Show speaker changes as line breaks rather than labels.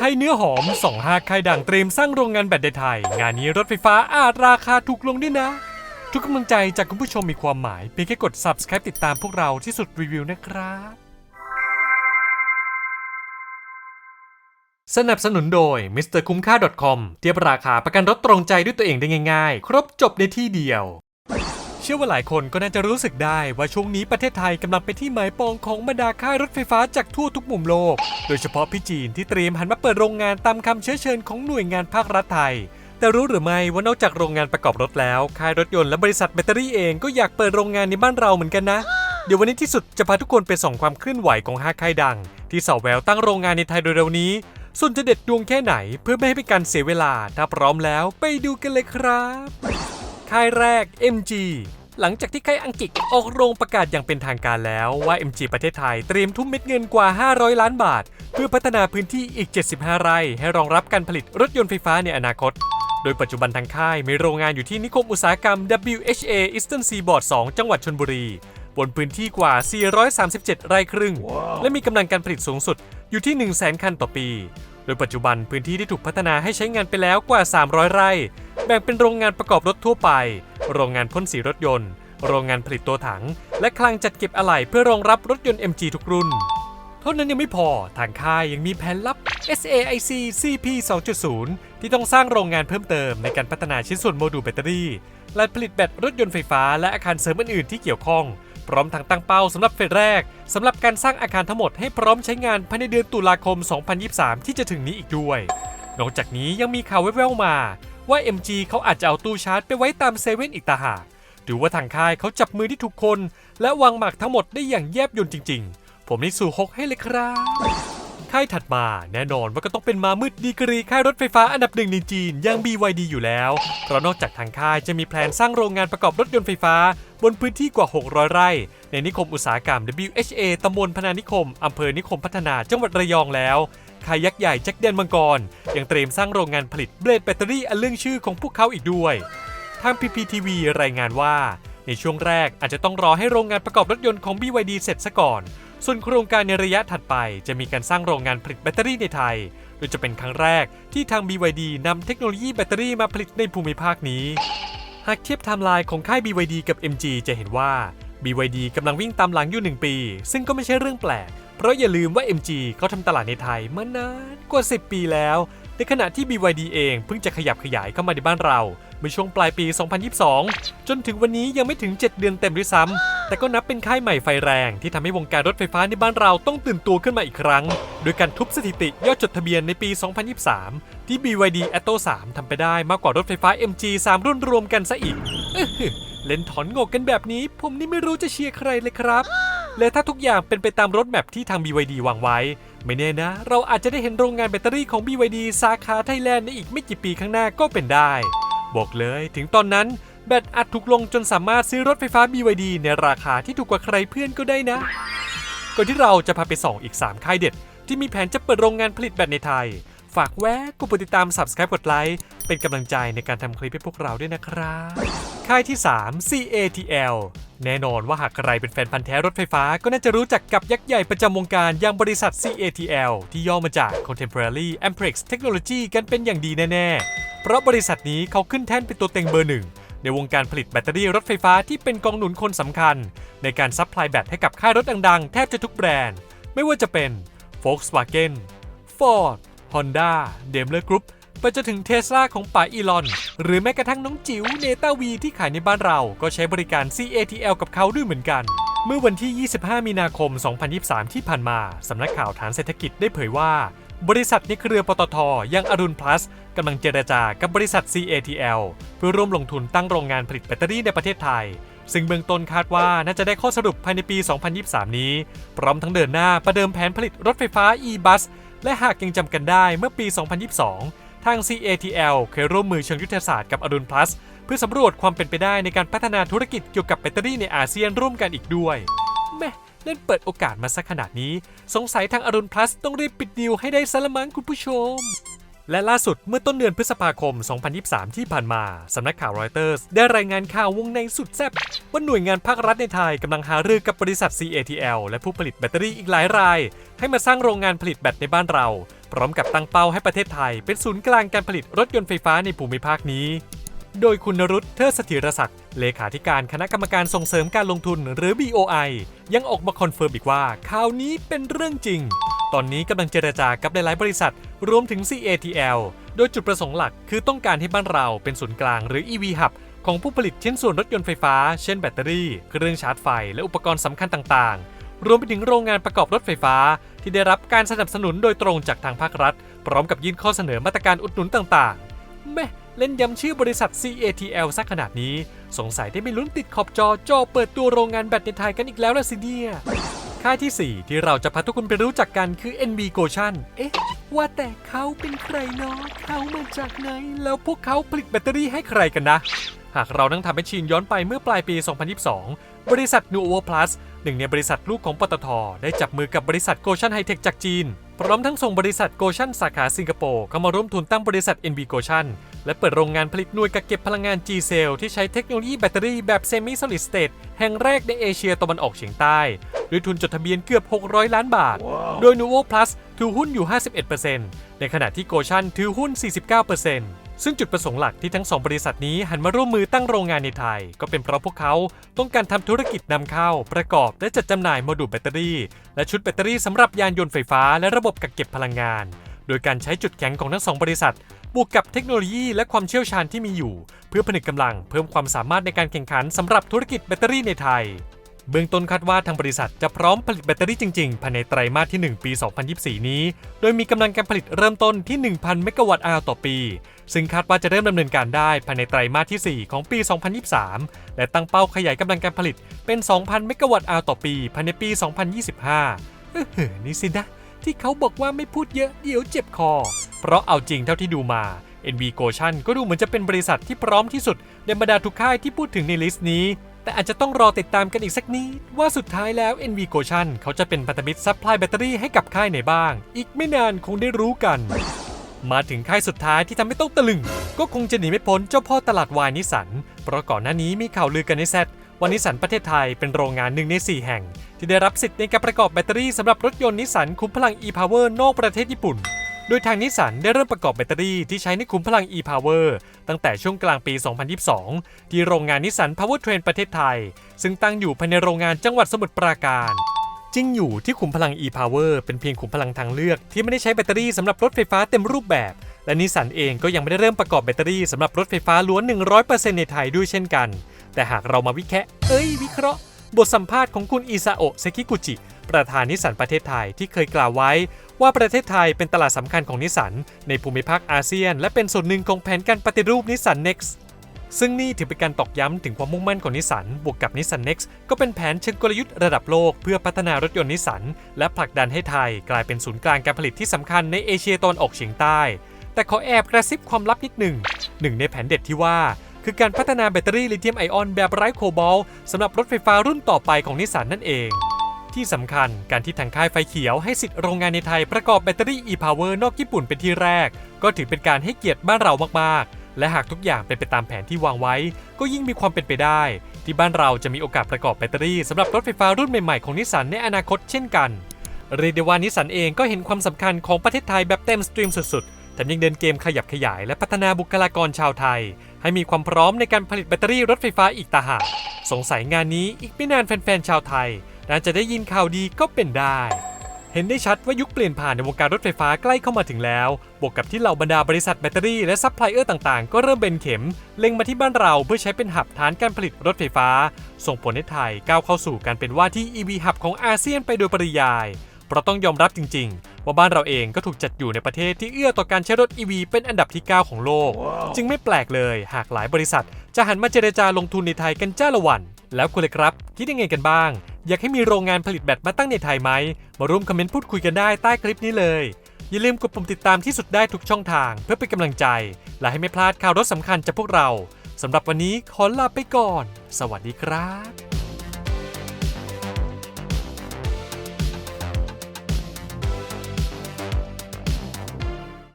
ไทยเนื้อหอมส่องหากใครด่างเตรียมสร้างโรงงานแบตในไทย งานนี้รถไฟฟ้าอาจราคาถูกลงด้วยนะ ทุกกำลังใจจากคุณผู้ชมมีความหมาย เพียงแค่กด subscribe ติดตามพวกเราที่สุดรีวิวนะครับสนับสนุนโดย Mr. คุ้มค่า .com เทียบราคาประกันรถตรงใจด้วยตัวเองได้ง่ายๆ ครบจบในที่เดียว ชื่อว่าหลายคนก็น่าจะรู้สึกได้ว่าช่วงนี้ประเทศไทยกำลังเป็นที่หมายปองของบรรดาค่ายรถไฟฟ้าจากทั่วทุกมุมโลก โดยเฉพาะพี่จีนที่เตรียมหันมาเปิดโรงงานตามคำเชื้อเชิญของหน่วยงานภาครัฐไทย แต่รู้หรือไม่ว่านอกจากโรงงานประกอบรถแล้ว ค่ายรถยนต์และบริษัทแบตเตอรี่เองก็อยากเปิดโรงงานในบ้านเราเหมือนกันนะ เดี๋ยววันนี้ที่สุดจะพาทุกคนไปส่องความเคลื่อนไหวของห้าค่ายดัง ที่สอแววตั้งโรงงานในไทยโดยเร็วนี้ ส่วนจะเด็ดดวงแค่ไหน เพื่อไม่ให้เป็นการเสียเวลา ถ้าพร้อมแล้วไปดูกันเลยครับค่ายแรก MG หลังจากที่ค่ายอังกฤษออกโรงประกาศอย่างเป็นทางการแล้วว่า MG ประเทศไทยเตรียมทุ่มเม็ดเงินกว่า 500 ล้านบาท เพื่อพัฒนาพื้นที่อีก 75 ไร่ ให้รองรับการผลิตรถยนต์ไฟฟ้าในอนาคต โดยปัจจุบันทางค่ายมีโรงงานอยู่ที่นิคมอุตสาหกรรม WHA Eastern Seaboard 2 จังหวัดชนบุรี บนพื้นที่กว่า 437 ไร่ครึ่ง และมีกำลังการผลิตสูงสุดอยู่ที่ 100,000 คันต่อปี ดยปัจจุบันพื้นที่ได้ถูกพัฒนาให้ใช้งานไปแล้วกว่า 300 ไร่ แบ่งเป็นโรงงานประกอบรถทั่วไป โรงงานพ่นสีรถยนต์ โรงงานผลิตตัวถัง และคลังจัดเก็บอะไหล่เพื่อรองรับรถยนต์ MG ทุกรุ่น เท่านั้นยังไม่พอ ทางค่ายยังมีแผนลับ SAIC CP 2.0 ที่ต้องสร้างโรงงานเพิ่มเติมในการพัฒนาชิ้นส่วนโมดูลแบตเตอรี่ และผลิตแบตรถยนต์ไฟฟ้าและอาคารเสริมอื่นๆที่เกี่ยวข้อง พร้อมทั้งตั้งเป้าสำหรับเฟสแรกสำหรับการสร้างอาคารทั้งหมดให้พร้อมใช้งานภายในเดือนตุลาคม 2023 ที่จะถึงนี้อีกด้วย นอกจากนี้ยังมีข่าวแว่วๆมา ว่า MG เขาอาจจะเอาตู้ชาร์จไปไว้ตามเซเว่นอีกต่าหากหรือว่าทางค่ายเขาจับมือที่ทุกคน และวางหมากทั้งหมดได้อย่างแยบยลจริง ๆ ผมนิสูฮกให้เลยครับ ค่ายถัดมา แน่นอนว่าก็ต้องเป็นมามืดดีกรีค่ายรถไฟฟ้าอันดับหนึ่งในจีนอย่าง BYD อยู่แล้ว เพราะนอกจากทางค่ายจะมีแผนสร้างโรงงานประกอบรถยนต์ไฟฟ้า บนพื้นที่กว่า 600 ไร่ ในนิคมอุตสาหกรรม WHA ตำบลพนานิคมอำเภอนิคมพัฒนาจังหวัดระยองแล้วค่ายยักษ์ใหญ่แจ็คแดนมังกรยังเตรียมสร้างโรงงานผลิตเบลดแบตเตอรี่อันเรื่องชื่อของพวกเขาอีกด้วยทาง PPTV รายงานว่า ในช่วงแรกอาจจะต้องรอให้โรงงานประกอบรถยนต์ของ BYD เสร็จซะก่อน ส่วนโครงการในระยะถัดไปจะมีการสร้างโรงงานผลิตแบตเตอรี่ในไทย โดยจะเป็นครั้งแรกที่ทาง BYD นำเทคโนโลยีแบตเตอรี่มาผลิตในภูมิภาคนี้ หากเทียบไทม์ไลน์ของค่าย BYD กับ MG จะเห็นว่า BYD กำลังวิ่งตามหลังอยู่ 1 ปี ซึ่งก็ไม่ใช่เรื่องแปลก เพราะอย่าลืมว่า MG เขาทำตลาดในไทยมานานกว่า 10 ปีแล้ว ในขณะที่ BYD เองเพิ่งจะขยับขยายเข้ามาในบ้านเรา เมื่อช่วงปลายปี 2022 จนถึงวันนี้ยังไม่ถึง 7 เดือนเต็มด้วยซ้ำ แต่ก็นับเป็นค่ายใหม่ไฟแรงที่ทำให้วงการรถไฟฟ้าในบ้านเราต้องตื่นตัวขึ้นมาอีกครั้ง โดยการทุบสถิติยอดจดทะเบียนในปี 2023 ที่ BYD Atto 3ทำไปได้มากกว่ารถไฟฟ้า MG 3 รุ่นรวมกันซะอีก เล่นถอนงกกันแบบนี้ ผมนี่ไม่รู้จะเชียร์ใครเลยครับ และถ้าทุกอย่างเป็นไปตามรถแมพที่ทาง BYD วางไว้ ไม่แน่นะ เราอาจจะได้เห็นโรงงานแบตเตอรี่ของ BYD สาขาไทยแลนด์ในอีกไม่กี่ปีข้างหน้าก็เป็นได้ บอกเลยถึงตอนนั้นแบตอาจถูกลงจนสามารถซื้อรถไฟฟ้า BYD ในราคาที่ถูกกว่าใครเพื่อนก็ได้นะ ก่อนที่เราจะพาไปส่องอีก 3 ค่ายเด็ด ที่มีแผนจะเปิดโรงงานผลิตแบตในไทย ฝากแวะกดติดตาม Subscribe กดไลค์เป็นกำลังใจในการทำคลิปให้พวกเราด้วยนะครับ ค่ายที่ 3 CATL แน่นอนว่าหากใครเป็นแฟนพันธ์แท้รถไฟฟ้าก็น่าจะรู้จักกับยักษ์ใหญ่ประจำวงการอย่างบริษัท CATL ที่ย่อมาจาก Contemporary Amperex Technology กันเป็นอย่างดีแน่ ๆ เพราะบริษัทนี้เขาขึ้นแท่นเป็นตัวเต็งเบอร์หนึ่งในวงการผลิตแบตเตอรี่รถไฟฟ้าที่เป็นกองหนุนคนสำคัญ ในการซัพพลายแบตให้กับค่ายรถดังๆ แทบจะทุกแบรนด์ ไม่ว่าจะเป็น Volkswagen Ford Honda Daimler Group ไปจนถึงเทสลาของป๋าอีลอน หรือแม้กระทั่งน้องจิ๋วเนต้าวีที่ขายในบ้านเรา ก็ใช้บริการ CATL กับเขาด้วยเหมือนกัน เมื่อวันที่ 25 มีนาคม 2023 ที่ผ่านมา สำนักข่าวฐานเศรษฐกิจได้เผยว่า บริษัทในเครือปตทยังอรุณพลัสกำลังเจรจากับบริษัท CATL เพื่อร่วมลงทุนตั้งโรงงานผลิตแบตเตอรี่ในประเทศไทยซึ่งเบื้องต้นคาดว่าน่าจะได้ข้อสรุปภายในปี 2023 นี้ พร้อมทั้งเดินหน้าประเดิมแผนผลิตรถไฟฟ้า e-bus และหากยังจำกันได้เมื่อปี 2022 ทาง CATL เคยร่วมมือเชิงยุทธศาสตร์กับอรุณพลัสเพื่อสำรวจความเป็นไปได้ในการพัฒนาธุรกิจเกี่ยวกับแบตเตอรี่ในอาเซียนร่วมกันอีกด้วยแม่เล่นเปิดโอกาสมาสักขนาดนี้ สงสัยทางอรุณพลัสต้องรีบปิดดีลให้ได้ซะละมั้งคุณผู้ชม และล่าสุดเมื่อต้นเดือนพฤษภาคม 2023 ที่ผ่านมา สำนักข่าวรอยเตอร์สได้รายงานข่าววงในสุดแซ่บว่าหน่วยงานภาครัฐในไทยกำลังหารือกับบริษัท CATL และผู้ผลิตแบตเตอรี่อีกหลายราย ให้มาสร้างโรงงานผลิตแบตในบ้านเรา พร้อมกับตั้งเป้าให้ประเทศไทย เป็นศูนย์กลางการผลิตรถยนต์ไฟฟ้าในภูมิภาคนี้ โดยคุณนรุตเทอสถิรศักดิ์เลขาธิการคณะกรรมการส่งเสริมการลงทุนหรือ BOI ยังออกมาคอนเฟิร์มอีกว่าข่าวนี้เป็นเรื่องจริงตอนนี้กำลังเจรจากับหลายๆบริษัท รวมถึง CATL โดยจุดประสงค์หลักคือต้องการให้บ้านเราเป็นศูนย์กลางหรือ EV Hub ของผู้ผลิตชิ้นส่วนรถยนต์ไฟฟ้า เช่นแบตเตอรี่ เครื่องชาร์จไฟ และอุปกรณ์สำคัญต่างๆ รวมไปถึงโรงงานประกอบรถไฟฟ้า ที่ได้รับการสนับสนุนโดยตรงจากทางภาครัฐ พร้อมกับยื่นข้อเสนอมาตรการอุดหนุนต่างๆแม่เล่นย้ำชื่อบริษัท CATL สักขนาดนี้ สงสัยได้ไม่ลุ้นติดขอบจอจอเปิดตัวโรงงานแบตในไทยกันอีกแล้วละสิเนี่ย ค่ายที่ 4 ที่เราจะพาทุกคนไปรู้จักกันคือ NB g o s h a n เอ๊ะ ว่าแต่เขาเป็นใครเนาะเขามาจากไหน แล้วพวกเขาผลิตแบตเตอรี่ให้ใครกันนะ หากเรานั่งทำแมชชีนย้อนไปเมื่อปลายปี 2022 บริษัท Nuovo Plus หนึ่งในบริษัทลูกของปตท ได้จับมือกับบริษัทโกชันไฮเทคจากจีน พร้อมทั้งส่งบริษัทโกชันสาขาสิงคโปร์เข้ามาร่วมทุนตั้งบริษัท NB g o t i o n และเปิดโรงงานผลิตหน่วยกักเก็บพลังงาน G-Cell ที่ใช้เทคโนโลยีแบตเตอรี่แบบเซมิโซลิดสเตตแห่งแรกในเอเชียตะวันออกเฉียงใต้ด้วยทุนจดทะเบียนเกือบ 600 ล้านบาทโดย Nuvo Plus ถือหุ้นอยู่ 51%ในขณะที่โกชันถือหุ้น 49% ซึ่งจุดประสงค์หลักที่ทั้งสองบริษัทนี้หันมาร่วมมือตั้งโรงงานในไทย ก็เป็นเพราะพวกเขาต้องการทำธุรกิจนำเข้า ประกอบและจัดจำหน่ายโมดูลแบตเตอรี่ และชุดแบตเตอรี่สำหรับยานยนต์ไฟฟ้าและระบบกักเก็บพลังงาน โดยการใช้จุดแข็งของทั้งสองบริษัท บวกกับเทคโนโลยีและความเชี่ยวชาญที่มีอยู่ เพื่อผนึกกำลังเพิ่มความสามารถในการแข่งขันสำหรับธุรกิจแบตเตอรี่ในไทย เบื้องต้นคาดว่าทางบริษัทจะพร้อมผลิตแบตเตอรี่จริงๆ ภายในไตรมาสที่ 1 ปี 2024 นี้ โดยมีกำลังการผลิตเริ่มต้นที่ 1,000 เมกะวัตต์อาวต่อปี ซึ่งคาดว่าจะเริ่มดำเนินการได้ภายในไตรมาสที่ 4 ของปี 2023 และตั้งเป้าขยายกำลังการผลิตเป็น 2,000 เมกะวัตต์อาวต่อปีภายในปี 2025เออนี่สินะ ที่เขาบอกว่าไม่พูดเยอะเดี๋ยวเจ็บคอ เพราะเอาจริงเท่าที่ดูมา NB g o t i o n ก็ดูเหมือนจะเป็นบริษัทที่พร้อมที่สุดในบรรดาทุกค่ายที่พูดถึงในลิสต์นี้ แต่อาจจะต้องรอติดตามกันอีกสักนิด ว่าสุดท้ายแล้ว NV g o t i o n เขาจะเป็นพันธมิตรซัพพลายแบตเตอรี่ให้กับค่ายไหนบ้าง อีกไม่นานคงได้รู้กัน มาถึงค่ายสุดท้ายที่ทำให้ต้องตะลึง ก็คงจะหนีไม่พ้นเจ้าพ่อตลาดวายนิสัน เพราะก่อนหน้านี้มีข่าวลือกันในแซดว่านิสันประเทศไทยเป็นโรงงานหนึ่งใน 4 แห่ง ที่ได้รับสิทธิ์ในการประกอบแบตเตอรี่สำหรับรถยนต์นิสสันคุ้มพลัง e-power นอกประเทศญี่ปุ่น โดยทางนิสสันได้เริ่มประกอบแบตเตอรี่ที่ใช้ในคุ้มพลัง e-power ตั้งแต่ช่วงกลางปี 2022 ที่โรงงานนิสสัน Powertrain ประเทศไทย ซึ่งตั้งอยู่ภายในโรงงานจังหวัดสมุทรปราการจริงอยู่ที่ขุมพลัง e-power เป็นเพียงขุมพลังทางเลือกที่ไม่ได้ใช้แบตเตอรี่สำหรับรถไฟฟ้าเต็มรูปแบบ และนิสสันเองก็ยังไม่ได้เริ่มประกอบแบตเตอรี่สำหรับรถไฟฟ้าล้วน 100%ในไทยด้วยเช่นกัน แต่หากเรามาวิเคราะห์เอ้ย วิเคราะห์ บทสัมภาษณ์ของคุณอิซาโอะเซกิกุจิ ประธานนิสสันประเทศไทยที่เคยกล่าวไว้ ว่าประเทศไทยเป็นตลาดสำคัญของนิสสันในภูมิภาคอาเซียน และเป็นส่วนหนึ่งของแผนการปฏิรูปนิสสัน Next ซึ่งนี่ถือเป็นการตอกย้ำถึงความมุ่งมั่นของนิสสันบวกกับนิสสัน Next ก็เป็นแผนเชิงกลยุทธ์ระดับโลกเพื่อพัฒนารถยนต์นิสสันและผลักดันให้ไทย กลายเป็นศูนย์กลางการผลิตที่สำคัญในเอเชียตะวันออกเฉียงใต้ แต่ขอแอบกระซิบความลับนิดหนึ่งหนึ่งในแผนเด็ดที่ว่าคือการพัฒนาแบตเตอรี่ลิเธียมไอออนแบบไร้โคบอลต์สำหรับรถไฟฟ้ารุ่นต่อไปของนิสสันนั่นเอง ที่สำคัญการที่ทางค่ายไฟเขียวให้สิทธิ์โรงงานในไทยประกอบแบตเตอรี่ e-power นอกญี่ปุ่นเป็นที่แรก ก็ถือเป็นการให้เกียรติบ้านเรามากๆ และหากทุกอย่างเป็นไปตามแผนที่วางไว้ ก็ยิ่งมีความเป็นไปได้ ที่บ้านเราจะมีโอกาสประกอบแบตเตอรี่สำหรับรถไฟฟ้ารุ่นใหม่ๆของนิสสันในอนาคตเช่นกันเรียกได้ว่านิสันเองก็เห็นความสำคัญของประเทศไทยแบบเต็มสตรีมสุดๆแถมยังเดินเกมขยับขยายและพัฒนาบุคลากรชาวไทย ให้มีความพร้อมในการผลิตแบตเตอรี่รถไฟฟ้าอีกต่าหากสงสัยงานนี้อีกไม่นานแฟนๆชาวไทย น่าจะได้ยินข่าวดีก็เป็นได้ เห็นได้ชัดว่ายุคเปลี่ยนผ่านในวงการรถไฟฟ้าใกล้เข้ามาถึงแล้ว บวกกับที่เหล่าบรรดาบริษัทแบตเตอรี่และซัพพลายเออร์ต่างๆ ก็เริ่มเบนเข็ม เล็งมาที่บ้านเราเพื่อใช้เป็นหับฐานการผลิตรถไฟฟ้า ส่งผลให้ไทยก้าวเข้าสู่การเป็นว่าที่ EV หับของอาเซียนไปโดยปริยายเพราะต้องยอมรับจริง ๆ ว่าบ้านเราเองก็ถูกจัดอยู่ในประเทศที่เอื้อต่อการใช้รถ EV เป็นอันดับที่ 9 ของโลก จึงไม่แปลกเลย หากหลายบริษัท จะหันมาเจรจาลงทุนในไทยกันจ้าละวัน แล้วคุณเลยครับ คิดยังไงกันบ้าง อยากให้มีโรงงานผลิตแบตมาตั้งในไทยไหม มาร่วมคอมเมนต์พูดคุยกันได้ใต้คลิปนี้เลย อย่าลืมกดปุ่มติดตามที่สุดได้ทุกช่องทาง เพื่อเป็นกำลังใจ และให้ไม่พลาดข่าวรถสำคัญจากพวกเราสำหรับวันนี้ขอลาไปก่อน สวัสดีครับ